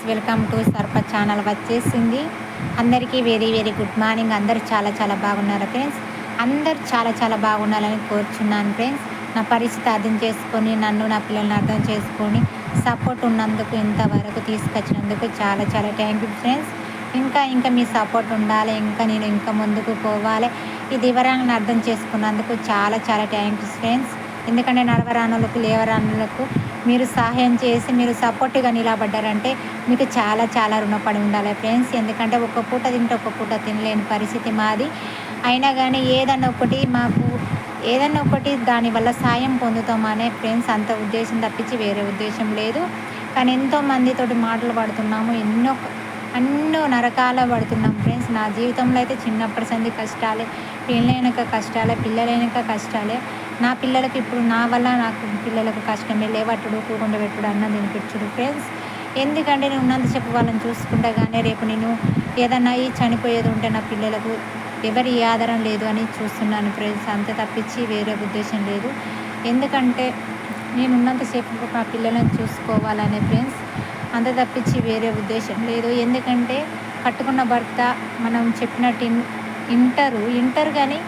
Friends welcome to సర్ప channel వచ్చేసింది. అందరికీ వెరీ వెరీ గుడ్ మార్నింగ్. అందరు చాలా చాలా బాగున్నారు ఫ్రెండ్స్. అందరు చాలా చాలా బాగుండాలని కోరుచున్నాను ఫ్రెండ్స్. నా పరిస్థితి అర్థం చేసుకొని నన్ను నా పిల్లల్ని అర్థం చేసుకొని సపోర్ట్ ఉన్నందుకు ఇంతవరకు తీసుకొచ్చినందుకు చాలా చాలా థ్యాంక్ యూ ఫ్రెండ్స్. ఇంకా ఇంకా మీ సపోర్ట్ ఉండాలి. ఇంకా నేను ఇంకా ముందుకు పోవాలి. ఈ దివరాలను అర్థం చేసుకున్నందుకు చాలా చాలా థ్యాంక్ యూ ఫ్రెండ్స్. ఎందుకంటే నడవరానులకు లేవరానులకు మీరు సహాయం చేసి మీరు సపోర్ట్గా నిలబడ్డారంటే మీకు చాలా చాలా రుణపడి ఉండాలి ఫ్రెండ్స్. ఎందుకంటే ఒక పూట తింటే ఒక పూట తినలేని పరిస్థితి మాది. అయినా కానీ ఏదన్నా ఒకటి మాకు ఏదన్నా ఒకటి దానివల్ల సాయం పొందుతామనే ఫ్రెండ్స్ అంత ఉద్దేశం తప్పించి వేరే ఉద్దేశం లేదు. కానీ ఎంతో మందితోటి మాటలు పడుతున్నాము ఎన్నో అన్నో నరకాల పడుతున్నాం ఫ్రెండ్స్. నా జీవితంలో అయితే చిన్నప్పటి సంది కష్టాలే పెళ్ళైనాక కష్టాలే పిల్లలైనక కష్టాలే. నా పిల్లలకి ఇప్పుడు నా వల్ల నాకు పిల్లలకు కష్టమే లేవట్టుడు కూకుండా పెట్టుడు అన్నం తినిపించుడు ఫ్రెండ్స్. ఎందుకంటే నేను ఉన్నంత చెప్పు వాళ్ళని చూసుకుంటా కానీ రేపు నేను ఏదన్నా ఈ చనిపోయేది ఉంటే నా పిల్లలకు ఎవరి ఆధారం లేదు అని చూస్తున్నాను ఫ్రెండ్స్ అంతే తప్పించి వేరే ఉద్దేశం లేదు. ఎందుకంటే నేను ఉన్నంతసేపు నా పిల్లలను చూసుకోవాలనే ఫ్రెండ్స్ అంత తప్పించి వేరే ఉద్దేశం లేదు. ఎందుకంటే కట్టుకున్న భర్త మనం చెప్పినట్టు ఇంటరు ఇంటర్ కానీ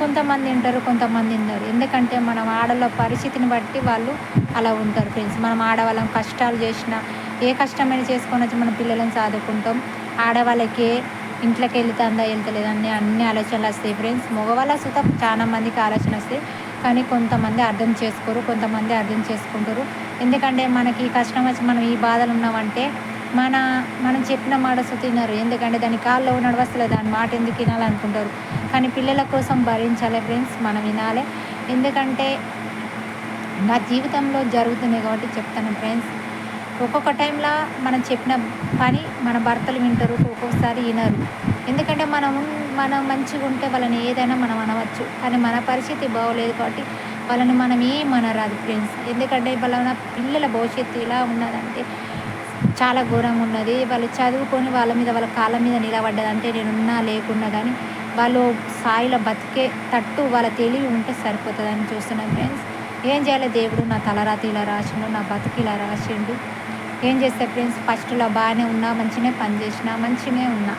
కొంతమంది ఇంటరు కొంతమంది ఇంటారు ఎందుకంటే మనం ఆడల పరిస్థితిని బట్టి వాళ్ళు అలా ఉంటారు ఫ్రెండ్స్ మనం ఆడవాళ్ళం కష్టాలు చేసిన ఏ కష్టమైనా చేసుకొని వచ్చి మన పిల్లలను చదువుకుంటాం ఆడవాళ్ళకి ఇంట్లోకి వెళ్తుందా వెళ్తలేదని అన్ని ఆలోచనలు వస్తాయి ఫ్రెండ్స్. మగవాళ్ళ సుతం చాలా మందికి ఆలోచన వస్తాయి. కానీ కొంతమంది అర్థం చేసుకోరు కొంతమంది అర్థం చేసుకుంటారు. ఎందుకంటే మనకి ఈ కష్టం వచ్చి మనం ఈ బాధలు ఉన్నామంటే మన మనం చెప్పిన మాట తినరు. ఎందుకంటే దాని కాల్లో నడవస్తలేదు దాని మాట ఎందుకు వినాలనుకుంటారు? కానీ పిల్లల కోసం భరించాలి ఫ్రెండ్స్ మనం వినాలి. ఎందుకంటే నా జీవితంలో జరుగుతున్నాయి కాబట్టి చెప్తాను ఫ్రెండ్స్. ఒక్కొక్క టైంలో మనం చెప్పిన పని మన భర్తలు వింటారు ఒక్కొక్కసారి వినరు. ఎందుకంటే మనం మనం మంచిగా ఉంటే వాళ్ళని ఏదైనా మనం అనవచ్చు. కానీ మన పరిస్థితి బాగోలేదు కాబట్టి వాళ్ళని మనం ఏమనరాదు ఫ్రెండ్స్. ఎందుకంటే వాళ్ళ పిల్లల భవిష్యత్తు ఇలా ఉన్నదంటే చాలా ఘోరంగా ఉన్నది. వాళ్ళు చదువుకొని వాళ్ళ మీద వాళ్ళ కాళ్ళ మీద నిలబడ్డదంటే నేను ఉన్నా లేకున్నా కానీ వాళ్ళు సాయిలో బతికే తట్టు వాళ్ళ తెలివి ఉంటే సరిపోతుందని చూస్తున్నాను ఫ్రెండ్స్. ఏం చేయాలి? దేవుడు నా తలరాతి ఇలా రాసిండు నా బతికి ఇలా రాసిండు. ఏం చేస్తే ఫ్రెండ్స్? ఫస్ట్లో బాగానే ఉన్నా మంచిగానే పని చేసినా మంచిగానే ఉన్నా.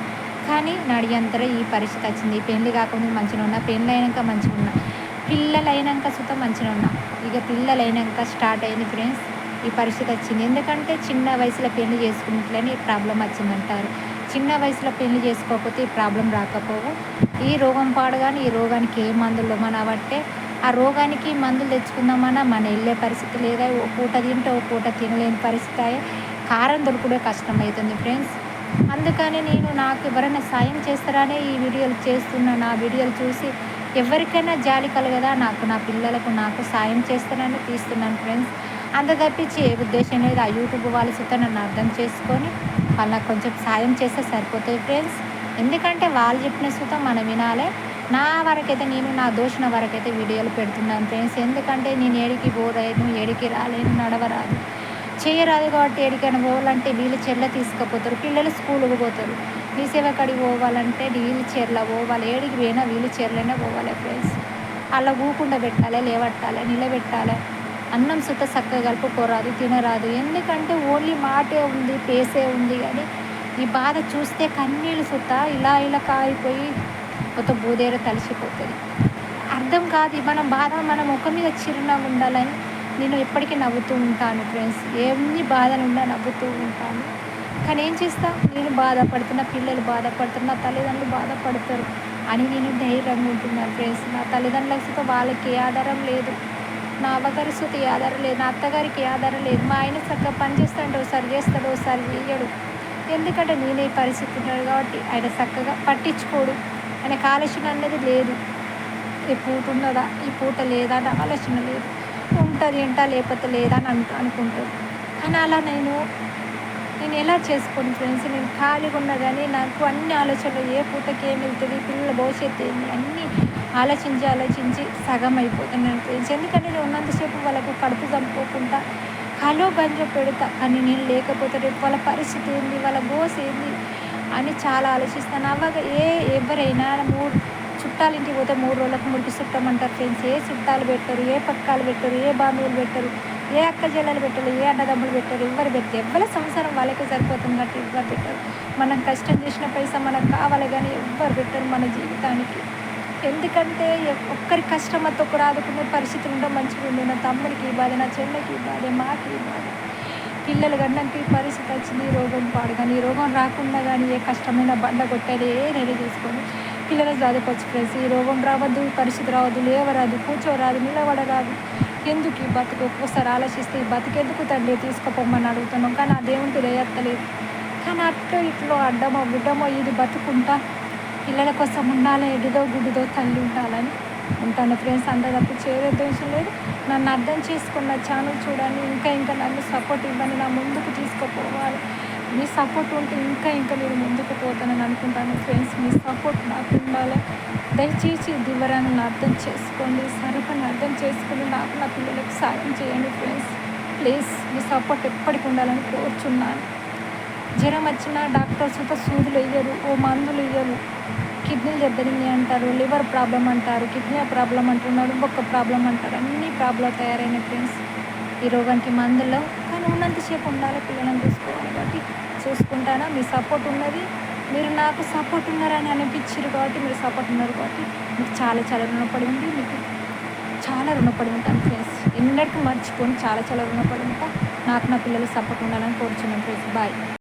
కానీ నడియంతరే ఈ పరిస్థితి వచ్చింది. పెళ్ళి కాకుండా మంచిగా ఉన్నా పెళ్ళి అయినాక మంచిగా ఉన్నా. పిల్లలు అయినాక సుతం మంచిగా ఉన్నా. ఇక పిల్లలు అయినాక స్టార్ట్ అయింది ఫ్రెండ్స్ ఈ పరిస్థితి వచ్చింది. ఎందుకంటే చిన్న వయసులో పెళ్ళి చేసుకున్నట్లని ప్రాబ్లం వచ్చిందంటారు. చిన్న వయసులో పెళ్ళి చేసుకోకపోతే ఈ ప్రాబ్లం రాకపోవు. ఈ రోగం పాడు కానీ ఈ రోగానికి ఏ మందులు మనబట్టే ఆ రోగానికి మందులు తెచ్చుకుందామన్నా మన వెళ్ళే పరిస్థితి లేదా ఓ పూట తింటే ఓ పూట తినలేని పరిస్థితి అయ్యే కారం దొరకడే కష్టమవుతుంది ఫ్రెండ్స్. అందుకని నేను నాకు ఎవరైనా సాయం చేస్తారనే ఈ వీడియోలు చేస్తున్నా. నా వీడియోలు చూసి ఎవరికైనా జాలి కలగదా? నాకు నా పిల్లలకు నాకు సాయం చేస్తానని తీస్తున్నాను ఫ్రెండ్స్. అంత తప్పించి ఏ ఉద్దేశం లేదు? ఆ యూట్యూబ్ వాళ్ళు సుత నన్ను అర్థం చేసుకొని వాళ్ళకి కొంచెం సాయం చేస్తే సరిపోతుంది ఫ్రెండ్స్. ఎందుకంటే వాళ్ళు చెప్పిన సుత మనం వినాలి. నా వరకైతే నేను నా దోషణ వరకైతే వీడియోలు పెడుతున్నాను ఫ్రెండ్స్. ఎందుకంటే నేను ఏడికి పోలేను ఏడికి రాలేను నడవరాదు. చేయరాదు కాబట్టి ఏడికైనా పోవాలంటే వీళ్ళు చెర్ల తీసుకుపోతారు. పిల్లలు స్కూల్కి పోతారు. మీ సేవ పోవాలంటే వీళ్ళు చీరలో పోవాలి. ఏడికి పోయినా వీళ్ళు చీరలోనే పోవాలి ఫ్రెండ్స్. అలా ఊకుండా పెట్టాలి లేవట్టాలి నిలబెట్టాలి. అన్నం సుత చక్కగా కలుపుకోరాదు తినరాదు. ఎందుకంటే ఓన్లీ మాటే ఉంది పేసే ఉంది కానీ ఈ బాధ చూస్తే కన్నీళ్ళు సుత ఇలా ఇలా కారిపోయి మొత్తం బూదేర తలిసిపోతుంది. అర్థం కాదు మనం బాధ మన ముఖం మీద చిరునవ్వు ఉండాలని నేను ఎప్పటికీ నవ్వుతూ ఉంటాను ఫ్రెండ్స్ ఎన్ని బాధలు ఉన్నా నవ్వుతూ ఉంటాను. కానీ ఏం చేస్తా? నేను బాధపడుతున్నా పిల్లలు బాధపడుతున్నా తల్లిదండ్రులు బాధపడతారు అని నేను ధైర్యంగా ఉంటున్నాను ఫ్రెండ్స్ నా తల్లిదండ్రులకు వాళ్ళకి ఏ ఆధారం లేదు. నా అవ్వగారి సుతి ఆధారం లేదు. నా అత్తగారికి ఆధారం లేదు. మా ఆయన చక్కగా పని చేస్తాడు ఒకసారి చేస్తాడు ఒకసారి చేయడు. ఎందుకంటే నేనే పరిస్థితి ఉన్నాడు కాబట్టి ఆయన చక్కగా పట్టించుకోడు. ఆయనకు ఆలోచన అనేది లేదు. ఈ పూట ఉన్నదా? ఈ పూట లేదా అని ఆలోచన లేదు. ఉంటుంది ఏంటా లేకపోతే లేదా అని అను అనుకుంటాడు అని అలా నేను నేను ఎలా చేసుకోను ఫ్రెండ్స్ నేను ఖాళీగా ఉన్నా కానీ నాకు అన్ని ఆలోచనలు ఏ పూటకి ఏమి వెళ్తుంది? పిల్లల భవిష్యత్తు ఏంటి అన్నీ ఆలోచించి ఆలోచించి సగం అయిపోతున్నాను ఫ్రెండ్స్ ఎందుకంటే నేను ఉన్నంతసేపు వాళ్ళకు కడుపు చంపుకోకుండా హలో గంజ పెడతా. కానీ నేను లేకపోతే రేపు వాళ్ళ పరిస్థితి ఏంది? వాళ్ళ గోస్ ఏంది? అని చాలా ఆలోచిస్తాను. అవ్వగా ఏ ఎవరైనా మూడు చుట్టాలు ఇంటికి పోతే మూడు రోజులకు మురికి చుట్టమంటారు ఫ్రెండ్స్. ఏ చుట్టాలు పెట్టరు ఏ పక్కాలు పెట్టరు ఏ బంధువులు పెట్టరు ఏ అక్క జల్లలు పెట్టరు ఏ అన్నదమ్ములు పెట్టరు ఎవరు పెట్టారు ఎవరి సంసారం వాళ్ళకే సరిపోతుంది కాబట్టి ఎవరు పెట్టరు. మనం కష్టం చేసిన పైసా మనకు కావాలి కానీ ఎవ్వరు పెట్టరు మన జీవితానికి. ఎందుకంటే ఒక్కరి కష్టమతో కూడా ఆదుకునే పరిస్థితి ఉండడం మంచిగా ఉంది నా తమ్ముడికి ఈ బాధ నా చెల్లెకి ఈ బాధ మాకి ఈ బాధ పిల్లలు కన్నాక ఈ పరిస్థితి వచ్చింది ఈ రోగం పాడు కానీ ఈ రోగం రాకుండా కానీ ఏ కష్టమైన బండ కొట్టేది ఏ రెడీ చేసుకొని. పిల్లలకు చదువుకోవచ్చు ఫ్రెండ్స్ ఈ రోగం రావద్దు పరిస్థితి రావద్దు లేవరాదు కూర్చోరాదు నిలబడరాదు. ఎందుకు ఈ బతుకు? ఒక్కోసారి ఆలోచిస్తే ఈ బతుకెందుకు తండ్రి తీసుకుపోమని అడుగుతున్నాం. కానీ ఆ దేవునికి దయత్తలేదు కానీ అట్లో ఇట్లో అడ్డమో బిడ్డమో ఇది బతుకుంటా? పిల్లల కోసం ఉండాలి ఎడిదో గుడిదో తల్లి ఉండాలని? ఉంటాను. ఫ్రెండ్స్ అంత తప్పు చేరే దోషం లేదు. నన్ను అర్థం చేసుకున్న ఛానల్ చూడండి. ఇంకా ఇంకా నన్ను సపోర్ట్ ఇవ్వండి. నా ముందుకు తీసుకుపోవాలి. మీ సపోర్ట్ ఉంటే ఇంకా ఇంకా నేను ముందుకు పోతానని అనుకుంటాను. ఫ్రెండ్స్ మీ సపోర్ట్ నాకు ఉండాలి. దయచేసి దివరాన్ని అర్థం చేసుకోండి. సరఫని అర్థం చేసుకుని నాకు నా పిల్లలకు సాయం చేయండి ఫ్రెండ్స్. ప్లీజ్ మీ సపోర్ట్ ఎప్పటికి ఉండాలని కోరుచున్నాను. జ్వరం వచ్చినా డాక్టర్స్ అంతా సూదులు వేయరు. ఓ మందులు వేయరు. కిడ్నీలు దెబ్బతిని అంటారు లివర్ ప్రాబ్లం అంటారు కిడ్నీ ప్రాబ్లం అంటున్నారు బొక్క ప్రాబ్లం అంటారు అన్ని ప్రాబ్లం తయారైన ఫ్రెండ్స్. ఈ రోగానికి మందులు కానీ ఉన్నంతసేపు ఉండాలి పిల్లలను చూసుకోవాలి కాబట్టి చూసుకుంటానా మీ సపోర్ట్ ఉన్నది. మీరు నాకు సపోర్ట్ ఉన్నారని అనిపించారు కాబట్టి మీరు సపోర్ట్ ఉన్నారు కాబట్టి మీకు చాలా చాలా రుణపడి ఉంది మీకు చాలా రుణపడి ఉంటాను ఫ్రెండ్స్. ఎన్నటికీ మర్చిపోని చాలా చాలా రుణపడి ఉంటా. నాకు నా పిల్లలు సపోర్ట్ ఉండాలని కోరుచున్నాను ఫ్రెండ్స్. బాయ్.